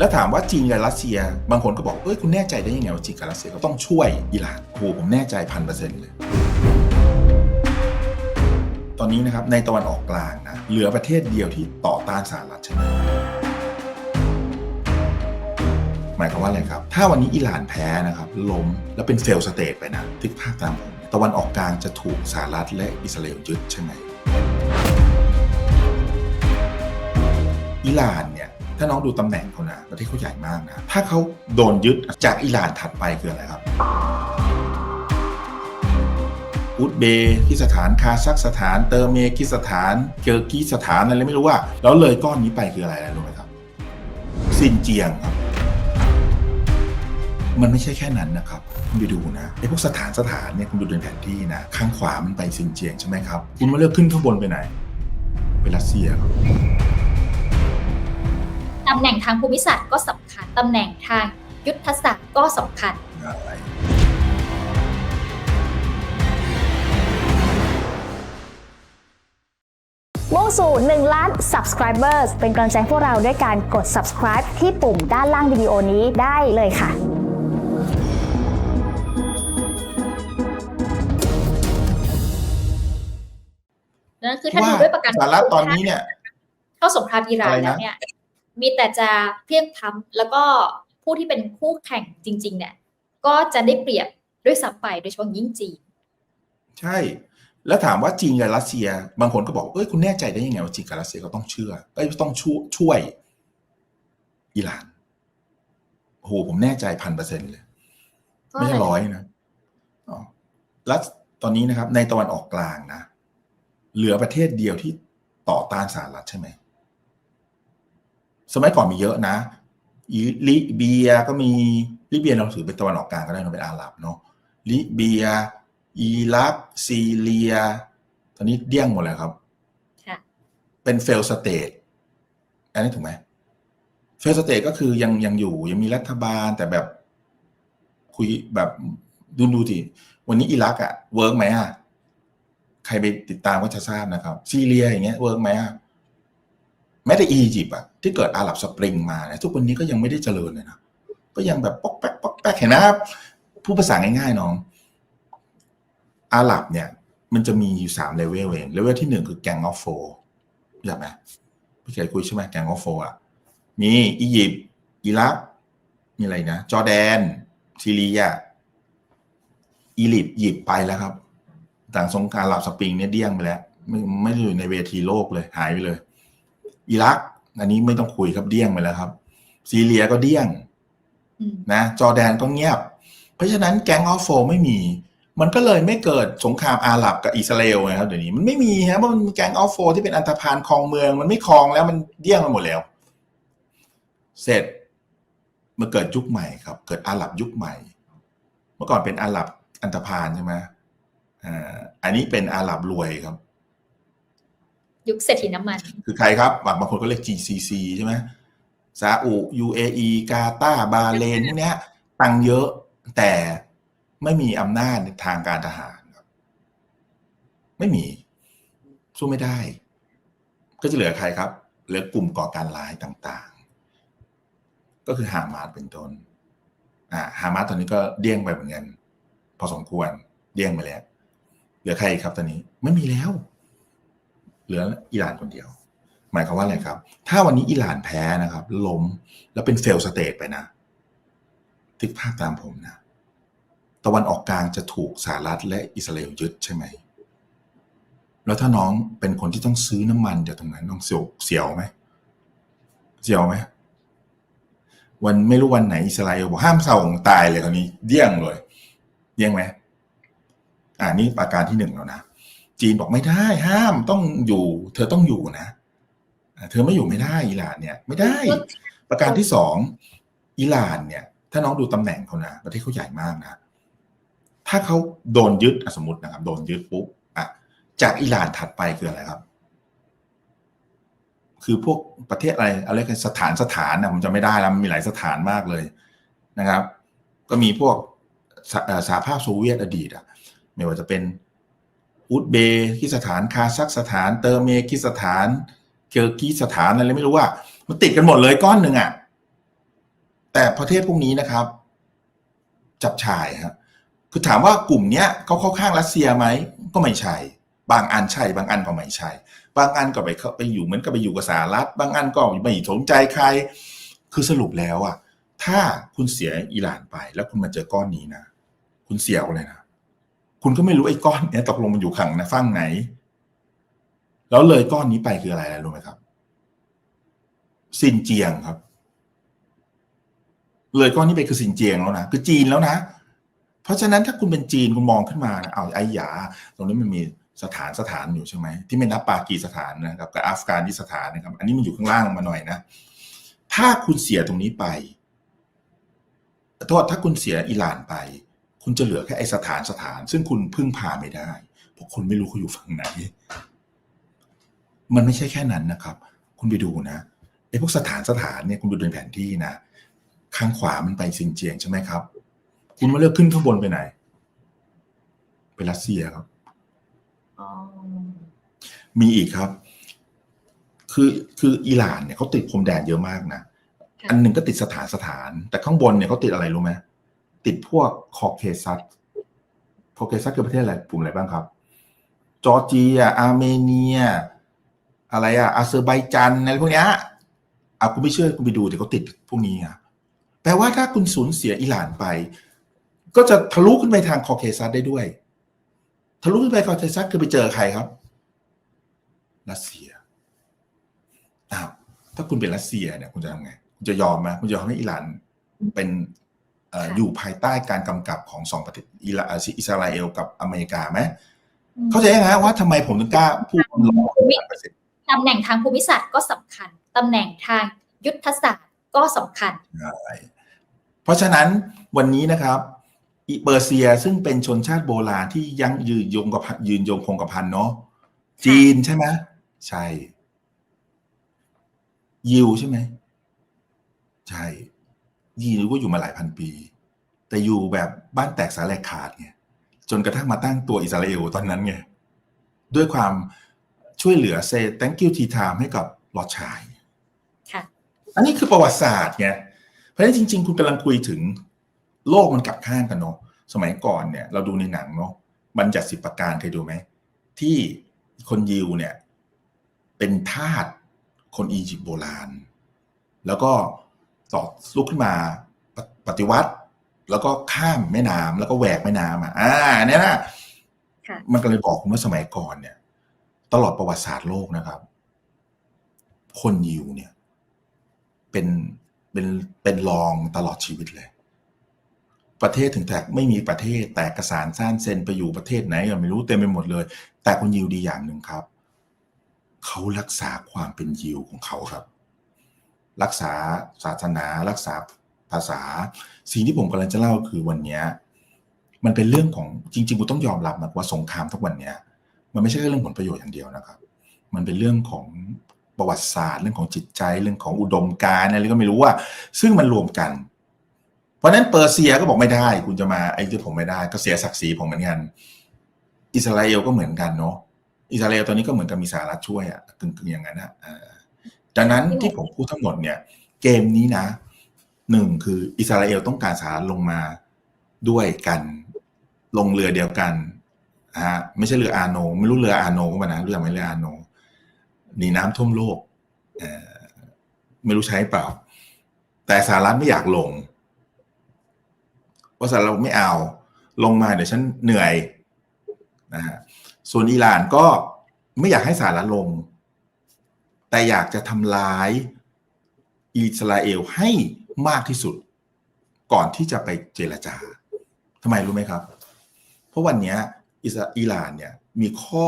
แล้วถามว่าจีนกับรัสเซีย บางคนก็บอกเอ้ยคุณแน่ใจได้ยังไงว่าจีนกับรัสเซียก็ต้องช่วยอิหร่านโอ้โหผมแน่ใจพันเปอร์เซ็นต์เลย ตอนนี้นะครับในตะวันออกกลางนะเหลือประเทศเดียวที่ต่อต้านสหรัฐใช่ไหมหมายความว่าอะไรครับ ถ้าวันนี้อิหร่านแพ้นะครับล้มแล้วเป็นเฟลสเตทไปนะทึกภาพตามผมตะวันออกกลางจะถูกสหรัฐและอิสราเอลยึดใช่ไหมอิหร่าน ถ้าน้องดูตำแหน่งเขานะประเทศเขาใหญ่มากนะ ถ้าเขาโดนยึดจากอิหร่านถัดไปคืออะไรครับอุซเบกิสถานคาซัคสถาน เตอร์เมกิสถานเกิร์กีสถานอะไรไม่รู้ว่า แล้วเลยก้อนนี้ไปคืออะไรนะรู้ไหมครับซินเจียงครับ มันไม่ใช่แค่นั้นนะครับคุณไปดูนะไอ้พวกสถานสถานเนี่ยคุณดูในแผนที่นะข้างขวามันไปซินเจียงใช่ไหมครับ คุณมาเลือกขึ้นข้างบนไปไหน ไปรัสเซียครับ ตำแหน่งทางภูมิศาสตร์ก็สำคัญตำแหน่งทางยุทธศาสตร์ก็สำคัญอะไรมุ่งสู่ 1 ล้าน subscribers เป็นกำลังใจให้พวกเราด้วยการกด subscribe ที่ปุ่มด้านล่างวิดีโอนี้ได้เลยค่ะนั่นคือถ้าดูด้วยประกันสหรัฐตอนนี้เนี่ย เข้าสงครามอิหร่านอะไรนะแล้วเนี่ย มีแต่จะเพลียงพล้ำแล้วก็ผู้ที่เป็นคู่แข่งจริง ๆ เนี่ย ก็จะได้เปรียบด้วยซ้ำไปโดยเฉพาะยิ่งจีน ใช่ แล้วถามว่าจีนกับรัสเซีย บางคนก็บอกเอ้ยคุณแน่ใจได้ยังไงว่าจีนกับรัสเซียก็ต้องเชื่อเอ้ยต้องช่วยช่วยอิหร่านโอ้โหผมแน่ใจพันเปอร์เซ็นต์เลย ไม่ใช่ร้อยนะอ๋อแล้วตอนนี้นะครับ ในตะวันออกกลางนะ เหลือประเทศเดียวที่ต่อต้านสหรัฐใช่ไหม สมัยก่อนมีเยอะนะอีลิเบียก็มีลิเบียเราถือเป็นตะวันออกกลางก็ได้เราเป็นอาหรับเนาะลิเบีย อิรักซีเรีย ตอนนี้เดี้ยงหมดเลยครับค่ะเป็นเฟลสเตทอันนี้ถูกไหมเฟลสเตทก็คือยังยังอยู่ยังมีรัฐบาลแต่แบบคุยแบบดูดูทีวันนี้อิรักอะเวิร์กไหมอะใครไปติดตามก็จะทราบนะครับ ซีเรียอย่างเงี้ยเวิร์กไหมอะแม้แต่อียิปต์อะ ที่เกิดอาหรับสปริงมาเนี่ยทุกวันนี้ก็ยังไม่ได้เจริญเลยนะก็ยังแบบป๊อกแป๊กป๊อกแป๊กเห็นนะครับผู้ภาษาง่ายๆน้อง อาหรับเนี่ย มันจะมีอยู่สามเลเวลเองเลเวลที่หนึ่งคือแกงออฟโฟรู้จักไหมพี่เคยคุยใช่ไหมแกงออฟโฟอะมีอียิปต์อิรักมีอะไรนะจอร์แดนซีเรียอียิปต์หยิบไปแล้วครับ ต่างสงครามอาหรับสปริงเนี่ยเดี้ยงไปแล้ว ไม่ไม่ได้อยู่ในเวทีโลกเลยหายไปเลย อิรัก อันนี้ไม่ต้องคุยครับเดี้ยงไปแล้วครับ ซีเรียก็เดี้ยงอืมนะจอร์แดนก็เงียบ เพราะฉะนั้นแก๊งออฟโฟไม่มี มันก็เลยไม่เกิดสงครามอาหรับกับอิสราเอลไงครับเดี๋ยวนี้มันไม่มีฮะเพราะมันมีแก๊งออฟโฟที่เป็นอันธพาลครองเมือง มันไม่ครองแล้วมันเดี้ยงไปหมดแล้ว เสร็จมาเกิดยุคใหม่ครับ เกิดอาหรับยุคใหม่ เมื่อก่อนเป็นอาหรับอันธพาลใช่ไหมอ่าอันนี้เป็นอาหรับรวยครับ ยุคเศรษฐีน้ำมัน คือใครครับบางบางคนก็เรียก GCC ใช่ไหมซาอุ UAE กาตาบาเลนพวกเนี้ยตังเยอะแต่ไม่มีอำนาจทางการทหารครับ ไม่มี สู้ไม่ได้ ก็จะเหลือใครครับ เหลือกลุ่มก่อการร้ายต่างๆ ก็คือฮามาสเป็นต้นอ่าฮามาสตอนนี้ก็เดี้ยงไปเหมือนกันพอสมควรเดี้ยงไปแล้ว เหลือใครครับตอนนี้ ไม่มีแล้ว เหลืออิหร่านคนเดียว หมายความว่าอะไรครับ ถ้าวันนี้อิหร่านแพ้นะครับ ล้มแล้วเป็นเฟลสเตทไปนะทึกภาพตามผมนะ ตะวันออกกลางจะถูกสหรัฐและอิสราเอลยึดใช่ไหม แล้วถ้าน้องเป็นคนที่ต้องซื้อน้ำมันจากตรงนั้นน้องเสียวเสียวไหมเสียวไหมวันไม่รู้วันไหนอิสราเอลบอกห้ามส่งตายเลยคราวนี้เดี้ยงเลยเดี้ยงไหมอ่านี่ประการที่หนึ่งแล้วนะ จีนบอกไม่ได้ ห้ามต้องอยู่ เธอต้องอยู่นะเธอไม่อยู่ไม่ได้อิหร่านเนี่ย ไม่ได้ ประการที่สองอิหร่านเนี่ย ถ้าน้องดูตำแหน่งเขานะประเทศเขาใหญ่มากนะถ้าเขาโดนยึดอะสมมตินะครับโดนยึดปุ๊บอะจากอิหร่านถัดไปคืออะไรครับ คือพวกประเทศอะไรอะไรกันสถานสถานนะผมจะไม่ได้แล้วมันมีหลายสถานมากเลยนะครับ ก็มีพวกสหเอ่อสหภาพโซเวียตอดีตอะไม่ว่าจะเป็น อุซเบกิสถานคาซัคสถาน เตอร์เมกิสถานเกิร์กีสถานอะไรไม่รู้ว่า มันติดกันหมดเลยก้อนหนึ่งอะแต่ประเทศพวกนี้นะครับ จับชายฮะคือถามว่ากลุ่มเนี้ยเขาเข้าข้างรัสเซียไหมก็ไม่ใช่ บางอันใช่บางอันก็ไม่ใช่ บางอันก็ไปเขาไปอยู่เหมือนกับไปอยู่กับสหรัฐ บางอันก็ไม่สนใจใคร คือสรุปแล้วอะ ถ้าคุณเสียอิหร่านไป แล้วคุณมาเจอก้อนนี้นะ คุณเสียวเลยนะ คุณก็ไม่รู้ไอ้ก้อนเนี้ยตกลงมันอยู่ขังนะฝั่งไหน แล้วเลยก้อนนี้ไปคืออะไรรู้ไหมครับซินเจียงครับ เลยก้อนนี้ไปคือซินเจียงแล้วนะคือจีนแล้วนะ เพราะฉะนั้นถ้าคุณเป็นจีนคุณมองขึ้นมานะเอาไอ้หยา ตรงนี้มันมีสถานสถานอยู่ใช่ไหมที่ไม่นับปากีสถานนะครับกับอัฟกานิสถานนะครับ อันนี้มันอยู่ข้างล่างลงมาหน่อยนะ ถ้าคุณเสียตรงนี้ไปโทษถ้าคุณเสียอิหร่านไป คุณจะเหลือแค่ไอสถานสถาน ซึ่งคุณพึ่งพาไม่ได้ เพราะคุณไม่รู้เขาอยู่ฝั่งไหน มันไม่ใช่แค่นั้นนะครับ คุณไปดูนะไอพวกสถานสถานเนี่ยคุณดูในแผนที่นะข้างขวามันไปซินเจียงใช่ไหมครับ คุณมาเลือกขึ้นข้างบนไปไหน ไปรัสเซียครับมีอีกครับ คือคืออิหร่านเนี่ยเขาติดพรมแดนเยอะมากนะค่ะอันหนึ่งก็ติดสถานสถาน แต่ข้างบนเนี่ยเขาติดอะไรรู้ไหม ติดพวกคอเคซัสคอเคซัสคือประเทศอะไรกลุ่มอะไรบ้างครับ จอร์เจีย อาร์เมเนีย อะไรอะอาเซอร์ไบจันอะไรพวกเนี้ยอะคุณไม่เชื่อคุณไปดูเดี๋ยวเขาติดพวกนี้อะแปลว่าถ้าคุณสูญเสียอิหร่านไป ก็จะทะลุขึ้นไปทางคอเคซัสได้ด้วย ทะลุขึ้นไปคอเคซัสคือไปเจอใครครับรัสเซียอ้าวถ้าคุณเป็นรัสเซียเนี่ย คุณจะทำไง คุณจะยอมไหมคุณจะยอมให้อิหร่านเป็น อ่ออยู่ภายใต้การกำกับของสองประเทศอิหร่านเอ่ออิสราเอลกับอเมริกาไหมเข้าใจไหมว่าทำไมผมถึงกล้าพูดร้อยเปอร์เซ็นต์ตำแหน่งทางภูมิศาสตร์ก็สำคัญตำแหน่งทางยุทธศาสตร์ก็สำคัญ เพราะฉะนั้นวันนี้นะครับอิเปอร์เซียซึ่งเป็นชนชาติโบราณที่ยังยืนยงกับยืนยงคงกระพันเนาะจีนใช่ไหมใช่ ยิวใช่ไหมใช่ ยิวก็อยู่มาหลายพันปี แต่อยู่แบบบ้านแตกสาแหลกขาดไงจนกระทั่งมาตั้งตัวอิสราเอลตอนนั้นไงด้วยความช่วยเหลือเซ thank you tea time ให้กับลอดชายค่ะอันนี้คือประวัติศาสตร์ไงเพราะฉะนั้นจริง ๆ คุณกำลังคุยถึงโลกมันกลับข้างกันเนาะสมัยก่อนเนี่ย เราดูในหนังเนาะบัญญัติสิบประการเคยดูไหม ที่คนยิวเนี่ย เป็นทาสคนอียิปต์โบราณ แล้วก็ ต่อลุกขึ้นมาปฏิปฏิวัติ แล้วก็ข้ามแม่น้ำแล้วก็แหวกแม่น้ำอะอ่าเนี่ยนะค่ะมันก็เลยบอกคุณว่าสมัยก่อนเนี่ย ตลอดประวัติศาสตร์โลกนะครับ คนยิวเนี่ย เป็นเป็นเป็นรองตลอดชีวิตเลย ประเทศถึงแตกไม่มีประเทศ แต่กระสานซ่านเซนไปอยู่ประเทศไหนก็ไม่รู้เต็มไปหมดเลย แต่คนยิวดีอย่างหนึ่งครับ เขารักษาความเป็นยิวของเขาครับ รักษาศาสนา รักษาภาษา สิ่งที่ผมกำลังจะเล่าคือวันนี้มันเป็นเรื่องของจริงๆกูต้องยอมรับนะว่าสงครามทุกวันเนี้ย มันไม่ใช่แค่เรื่องผลประโยชน์อย่างเดียวนะครับ มันเป็นเรื่องของประวัติศาสตร์ เรื่องของจิตใจเรื่องของอุดมการณ์อะไรก็ไม่รู้ว่า ซึ่งมันรวมกัน เพราะนั้นเปอร์เซียก็บอกไม่ได้ คุณจะมาไอ้ที่ผมไม่ได้ก็เสียศักดิ์ศรีผมเหมือนกัน อิสราเอลก็เหมือนกันเนาะอิสราเอลตอนนี้ก็เหมือนกับมีสหรัฐช่วยอะกึ่งๆอย่างนั้นอะอ่า ดังนั้นที่ผมพูดทั้งหมดเนี่ย เกมนี้นะหนึ่งคืออิสราเอลต้องการสหรัฐลงมาด้วยกันลงเรือเดียวกันนะฮะไม่ใช่เรืออาโน ไม่รู้เรืออาโนก็มานะเรือไม่เรืออาโนหนีน้ำท่วมโลกเอ่อไม่รู้ใช้เปล่า แต่สหรัฐไม่อยากลงเพราะสหรัฐไม่เอาลงมาเดี๋ยวฉันเหนื่อยนะฮะส่วนอิหร่านก็ไม่อยากให้สหรัฐลง แต่อยากจะทำลายอิสราเอลให้มากที่สุด ก่อนที่จะไปเจรจาทำไมรู้ไหมครับ เพราะวันนี้อิสราอิหร่านเนี่ยมีข้อ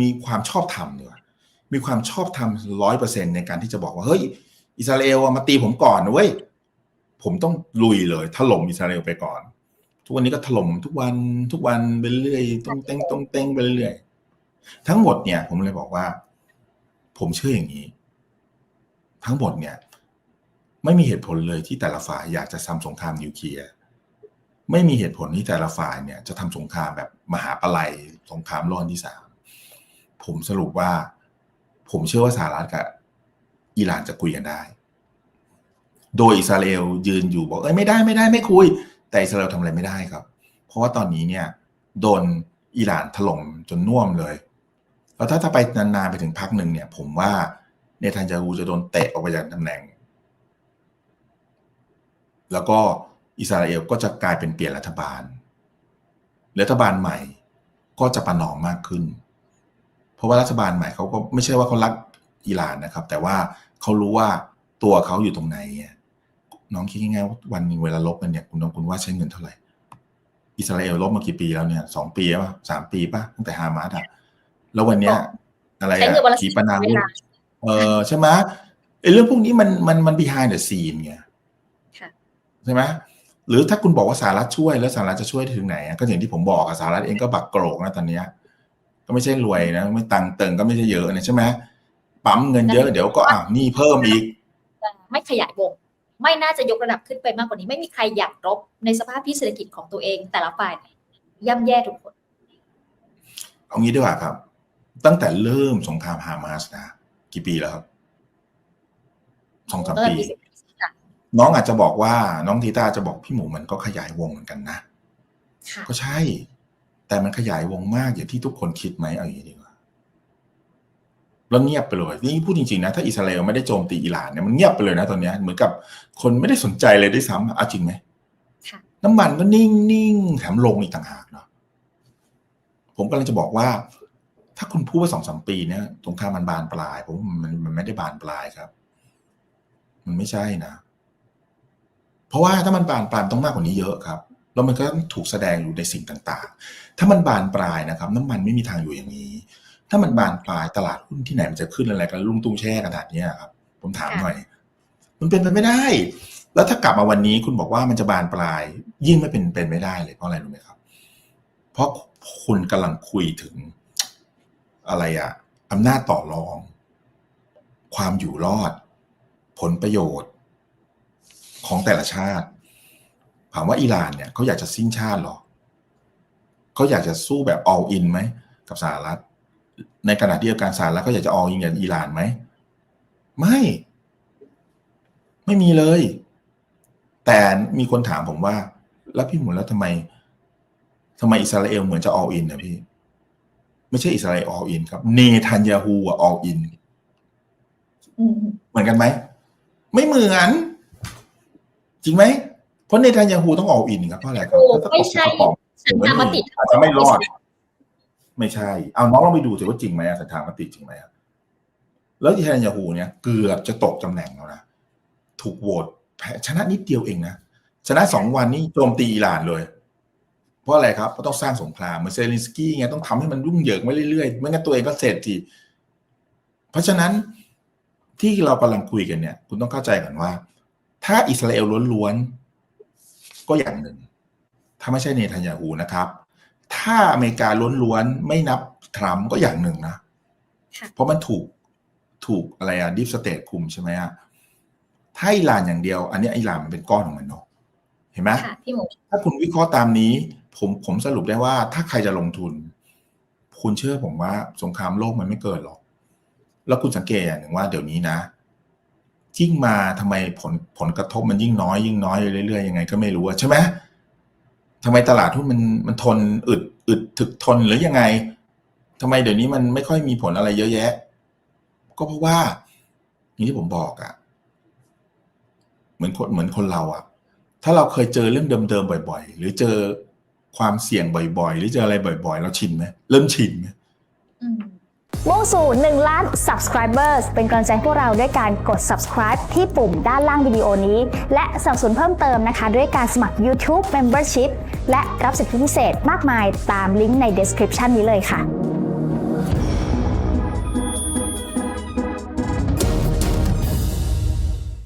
มีความชอบธรรมเนี่ยมีความชอบธรรมร้อยเปอร์เซ็นในการที่จะบอกว่า เฮ้ย อิสราเอลมาตีผมก่อนนะเว้ยผมต้องลุยเลยถล่มอิสราเอลไปก่อน ทุกวันนี้ก็ถล่มทุกวันทุกวันไปเรื่อยต้องเต้งต้องเต้งไปเรื่อยทั้งหมดเนี่ย ผมเลยบอกว่า ผมเชื่ออย่างนี้ ทั้งหมดเนี่ย ไม่มีเหตุผลเลยที่แต่ละฝ่ายอยากจะทำสงครามนิวเคลียร์ไม่มีเหตุผลที่แต่ละฝ่ายเนี่ย จะทำสงครามแบบมหาปลัยสงครามโลกที่สามผมสรุปว่า ผมเชื่อว่าสหรัฐกับอิหร่านจะคุยกันได้ โดยอิสราเอลยืนอยู่บอกเอ้ยไม่ได้ไม่ได้ไม่คุย แต่อิสราเอลทำอะไรไม่ได้ครับ เพราะว่าตอนนี้เนี่ย โดนอิหร่านถล่มจนน่วมเลย แล้วถ้าถ้าไปนานๆไปถึงพักหนึ่งเนี่ย ผมว่าเนทันยาฮูจะโดนเตะออกไปจากตำแหน่ง แล้วก็อิสราเอลก็จะกลายเป็นเปลี่ยนรัฐบาล รัฐบาลใหม่ก็จะประนอมมากขึ้น เพราะว่ารัฐบาลใหม่เขาก็ไม่ใช่ว่าเขารักอิหร่านนะครับ แต่ว่าเขารู้ว่าตัวเขาอยู่ตรงไหนน้องคิดง่ายๆว่าวันนึงเวลาลบกันเนี่ยคุณน้องคุณว่าใช้เงินเท่าไหร่ อิสราเอลลบมากี่ปีแล้วเนี่ยสองปีป่ะสามปีป่ะตั้งแต่ฮามาสอะ แล้ววันเนี้ยอะไรใช้อะเงินวันละขีปนาวุเวธลาเออใช่ไหมไอ้เรื่องพวกนี้มันมันมัน behind the scene ไงค่ะใช่ไหมหรือถ้าคุณบอกว่าสหรัฐช่วยแล้วสหรัฐจะช่วยถึงไหนอะก็อย่างที่ผมบอกอะสหรัฐเองก็บักโกรกนะตอนเนี้ยก็ไม่ใช่รวยนะไม่ตังค์เติงก็ไม่ใช่เยอะนะใช่ไหมปั๊มเงินเยอะเดี๋ยวก็อ่าวหนี่เพิ่มอีกจะไม่ขยายวง ไม่น่าจะยกระดับขึ้นไปมากกว่านี้ ไม่มีใครอยากรบในสภาพที่เศรษฐกิจของตัวเอง แต่ละฝ่ายย่ำแย่ทุกคน เอางี้ดีกว่าครับ ตั้งแต่เริ่มสงครามฮามาสนะกี่ปีแล้วครับสองสามตั้งแต่ปีปีสิบค่ะน้องอาจจะบอกว่าน้องทีต้าจะบอกพี่หมูมันก็ขยายวงเหมือนกันนะค่ะก็ใช่ แต่มันขยายวงมากอย่างที่ทุกคนคิดไหมเอาอย่างนี้ดีกว่าแล้วเงียบไปเลยนี่พูดจริงๆนะถ้าอิสราเอลไม่ได้โจมตีอิหร่านเนี่ยมันเงียบไปเลยนะตอนเนี้ยเหมือนกับคนไม่ได้สนใจเลยด้วยซ้ำเอาจริงไหมค่ะน้ำมันก็นิ่งๆแถมลงอีกต่างหากเนาะผมกำลังจะบอกว่า ถ้าคุณพูดว่าสองสามปีเนี่ยสงครามมันบานปลายผมว่ามันมันไม่ได้บานปลายครับ มันไม่ใช่นะ เพราะว่าถ้ามันบานปลายมันต้องมากกว่านี้เยอะครับ แล้วมันก็ถูกแสดงอยู่ในสิ่งต่างๆ ถ้ามันบานปลายนะครับ น้ำมันไม่มีทางอยู่อย่างนี้ ถ้ามันบานปลายตลาดหุ้นที่ไหนมันจะขึ้นอะไรกันลุ่งตุ้งแช่ขนาดเนี้ยครับ ผมถามหน่อย มันเป็นไปไม่ได้ แล้วถ้ากลับมาวันนี้คุณบอกว่ามันจะบานปลาย ยิ่งไม่เป็นเป็นไม่ได้เลยเพราะอะไรรู้ไหมครับ เพราะคุณกำลังคุยถึง อะไรอะอำนาจต่อรอง ความอยู่รอด ผลประโยชน์ ของแต่ละชาติ ถามว่าอิหร่านเนี่ยเขาอยากจะสิ้นชาติหรอเขาอยากจะสู้แบบ all in ไหมกับสหรัฐ ในขณะเดียวกันสหรัฐก็อยากจะ all in กับอิหร่านไหมไม่ ไม่มีเลย แต่มีคนถามผมว่า แล้วพี่หมุนแล้วทำไมทำไมอิสราเอลเหมือนจะ all in นะพี่ ไม่ใช่อิสราเอล all in ครับเนทันยาฮูอะ all in อืมเหมือนกันไหมไม่เหมือน จริงไหมเพราะเนทันยาฮูต้องออกอินครับเพราะอะไรครับโอ้ถ้าไม่ใช่ตกกระป๋องฉันตามมติอาจจะไม่รอด ไม่ใช่ เอาน้องลองไปดูสิว่าจริงไหมอะสันทามติจริงไหมอะแล้วเนทันยาฮูเนี่ยเกือบจะตกตำแหน่งแล้วนะถูกโหวตแพ้ชนะนิดเดียวเองนะชนะสองวันนี่โจมตีอิหร่านเลย เพราะอะไรครับเพราะต้องสร้างสงครามเหมือนเซเลนสกี้ไงต้องทำให้มันรุ่งเหยิงไปเรื่อยๆไม่งั้นตัวเองก็เสร็จทีเพราะฉะนั้นที่เรากำลังคุยกันเนี่ย คุณต้องเข้าใจก่อนว่า ถ้าอิสราเอลล้วนๆก็อย่างหนึ่ง ถ้าไม่ใช่เนทันยาฮูนะครับ ถ้าอเมริกาล้วนๆไม่นับทรัมป์ก็อย่างหนึ่งนะค่ะเพราะมันถูกถูกอะไรอะดิฟสเตทคุมใช่ไหมอะถ้าอิหร่านอย่างเดียว อันนี้อิหร่านมันเป็นก้อนของมันเนาะเห็นไหมค่ะพี่หมูถ้าคุณวิเคราะห์ตามนี้ ผมผมสรุปได้ว่าถ้าใครจะลงทุน คุณเชื่อผมว่าสงครามโลกมันไม่เกิดหรอก แล้วคุณสังเกตอย่างหนึ่งว่าเดี๋ยวนี้นะยิ่งมาทำไมผลผลกระทบมันยิ่งน้อย ยิ่งน้อยเรื่อยๆยังไงก็ไม่รู้ใช่ไหมทำไมตลาดหุ้นมันมันทนอึดอึดถึกทนหรือยังไงทำไมเดี๋ยวนี้มันไม่ค่อยมีผลอะไรเยอะแยะ ก็เพราะว่าอย่างที่ผมบอกอะเหมือนคนเหมือนคนเราอะถ้าเราเคยเจอเรื่องเดิมๆบ่อย ๆ หรือเจอ ความเสี่ยงบ่อยๆ หรือเจออะไรบ่อยๆ เราชินไหมเริ่มชินไหมมุ่งสู่1ล้าน subscribers เป็นกำลังใจให้พวกเราด้วยการกด subscribe ที่ปุ่มด้านล่างวิดีโอนี้ และสับสนเพิ่มเติมนะคะ ด้วยการสมัคร YouTube Membership และรับสิทธิพิเศษมากมายตามลิงก์ใน description นี้เลยค่ะ